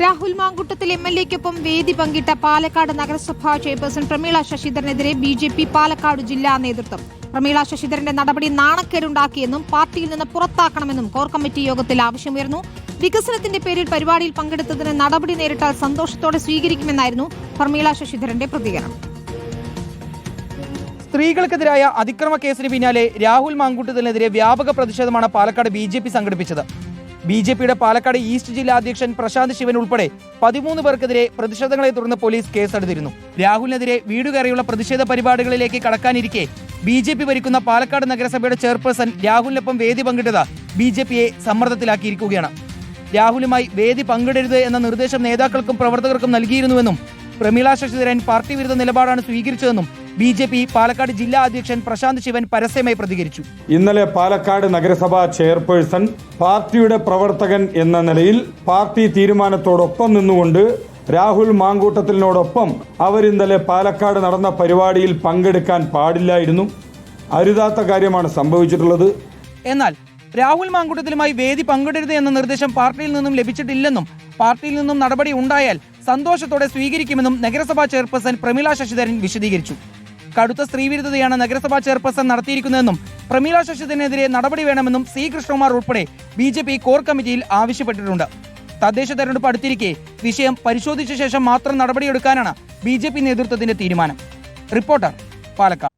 Rahul Mamkootathil M L എക്കൊപ്പം വേദി പങ്കിട്ട പാലക്കാട് നഗരസഭാ ചെയർപേഴ്സൺ പ്രമീള ശശിധരനെതിരെ ബി ജെ പി പാലക്കാട് ജില്ലാ നേതൃത്വം. പ്രമീള ശശിധരന്റെ നടപടി നാണക്കേടുണ്ടാക്കിയെന്നും പാർട്ടിയിൽ നിന്ന് പുറത്താക്കണമെന്നും കോർ കമ്മിറ്റി യോഗത്തിൽ ആവശ്യമുയർന്നു. വികസനത്തിന്റെ പേരിൽ പരിപാടിയിൽ പങ്കെടുത്തതിന് നടപടി നേരിട്ടാൽ സന്തോഷത്തോടെ സ്വീകരിക്കുമെന്നായിരുന്നു പ്രമീള ശശിധരന്റെ പ്രതികരണം. സ്ത്രീകൾക്കെതിരായ അതിക്രമ കേസിന് പിന്നാലെ രാഹുൽ മാങ്കൂട്ടത്തിനെതിരെ വ്യാപക പ്രതിഷേധമാണ് പാലക്കാട് ബി ജെ പി സംഘടിപ്പിച്ചത്. ബി ജെ പിയുടെ പാലക്കാട് ഈസ്റ്റ് ജില്ലാ അധ്യക്ഷൻ പ്രശാന്ത് ശിവൻ ഉൾപ്പെടെ പതിമൂന്ന് പേർക്കെതിരെ പ്രതിഷേധങ്ങളെ തുടർന്ന് പോലീസ് കേസെടുത്തിരുന്നു. രാഹുലിനെതിരെ വീടുകയറിയുള്ള പ്രതിഷേധ പരിപാടികളിലേക്ക് കടക്കാനിരിക്കെ ബി ജെ പി ഭരിക്കുന്ന പാലക്കാട് നഗരസഭയുടെ ചെയർപേഴ്സൺ രാഹുലിനൊപ്പം വേദി പങ്കിട്ടത് ബി ജെ പിയെ സമ്മർദ്ദത്തിലാക്കിയിരിക്കുകയാണ്. രാഹുലുമായി വേദി പങ്കിടരുത് എന്ന നിർദ്ദേശം നേതാക്കൾക്കും പ്രവർത്തകർക്കും നൽകിയിരുന്നുവെന്നും പ്രമീള ശശിധരൻ പാർട്ടി വിരുദ്ധ നിലപാടാണ് സ്വീകരിച്ചതെന്നും ബി ജെ പി പാലക്കാട് ജില്ലാ അധ്യക്ഷൻ പ്രശാന്ത് ശിവൻ പരസ്യമായി പ്രതികരിച്ചു. ഇന്നലെ പാലക്കാട് നഗരസഭാ ചെയർപേഴ്സൺ പാർട്ടിയുടെ പ്രവർത്തകൻ എന്ന നിലയിൽ പാർട്ടി തീരുമാനത്തോടൊപ്പം നിന്നുകൊണ്ട് രാഹുൽ മാങ്കൂട്ടത്തിനോടൊപ്പം അവരിന്നലെ പാലക്കാട് നടന്ന പരിപാടിയിൽ പങ്കെടുക്കാൻ പാടില്ലായിരുന്നു. അരുതാത്ത കാര്യമാണ് സംഭവിച്ചിട്ടുള്ളത്. എന്നാൽ രാഹുൽ മാങ്കൂട്ടത്തിലുമായി വേദി പങ്കിടരുത് എന്ന നിർദ്ദേശം പാർട്ടിയിൽ നിന്നും ലഭിച്ചിട്ടില്ലെന്നും പാർട്ടിയിൽ നിന്നും നടപടി ഉണ്ടായാൽ സന്തോഷത്തോടെ സ്വീകരിക്കുമെന്നും നഗരസഭാ ചെയർപേഴ്സൺ പ്രമീള ശശിധരൻ വിശദീകരിച്ചു. കടുത്ത സ്ത്രീവിരുദ്ധതയാണ് നഗരസഭാ ചെയർപേഴ്സൺ നടത്തിയിരിക്കുന്നതെന്നും പ്രമീള ശശിധരനെതിരെ നടപടി വേണമെന്നും സി കൃഷ്ണകുമാർ ഉൾപ്പെടെ ബി ജെ പി കോർ കമ്മിറ്റിയിൽ ആവശ്യപ്പെട്ടിട്ടുണ്ട്. തദ്ദേശ തെരഞ്ഞെടുപ്പ് അടുത്തിരിക്കെ വിഷയം പരിശോധിച്ച ശേഷം മാത്രം നടപടിയെടുക്കാനാണ് ബി ജെ പി നേതൃത്വത്തിന്റെ തീരുമാനം. റിപ്പോർട്ടർ പാലക്കാട്.